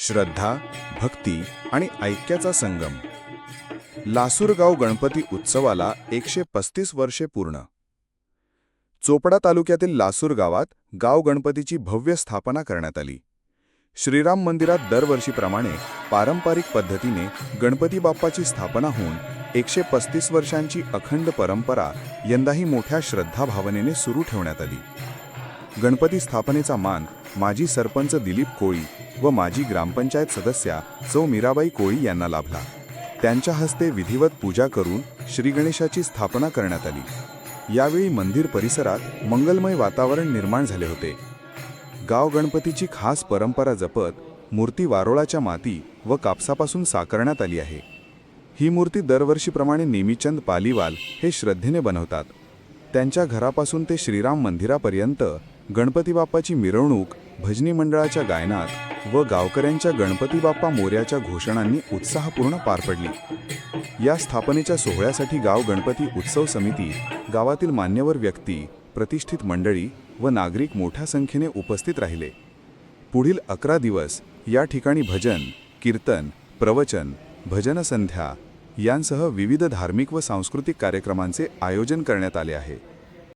श्रद्धा भक्ती आणि ऐक्याचा संगम. लासूरगाव गणपती उत्सवाला एकशे पस्तीस वर्षे पूर्ण. चोपडा तालुक्यातील लासूर गावात गाव गणपतीची भव्य स्थापना करण्यात आली. श्रीराम मंदिरात दरवर्षीप्रमाणे पारंपरिक पद्धतीने गणपती बाप्पाची स्थापना होऊन एकशे पस्तीस वर्षांची अखंड परंपरा यंदाही मोठ्या श्रद्धाभावनेने सुरू ठेवण्यात आली. गणपती स्थापनेचा मान माजी सरपंच दिलीप कोळी व माजी ग्रामपंचायत सदस्या सौ मीराबाई कोळी यांना लाभला. त्यांच्या हस्ते विधिवत पूजा करून श्रीगणेशाची स्थापना करण्यात आली. यावेळी मंदिर परिसरात मंगलमय वातावरण निर्माण झाले होते. गाव गणपतीची खास परंपरा जपत मूर्ती वारोळाच्या माती व कापसापासून साकारण्यात आली आहे. ही मूर्ती दरवर्षीप्रमाणे नेमीचंद पालीवाल हे श्रद्धेने बनवतात. त्यांच्या घरापासून ते श्रीराम मंदिरापर्यंत गणपती बाप्पाची मिरवणूक भजनी मंडळाच्या गायनात व गावकऱ्यांच्या गणपती बाप्पा मोर्याच्या घोषणांनी उत्साहपूर्ण पार पडली. या स्थापनेच्या सोहळ्यासाठी गाव गणपती उत्सव समिती गावातील मान्यवर व्यक्ती प्रतिष्ठित मंडळी व नागरिक मोठ्या संख्येने उपस्थित राहिले. पुढील अकरा दिवस या ठिकाणी भजन कीर्तन प्रवचन भजनसंध्या यांसह विविध धार्मिक व सांस्कृतिक कार्यक्रमांचे आयोजन करण्यात आले आहे.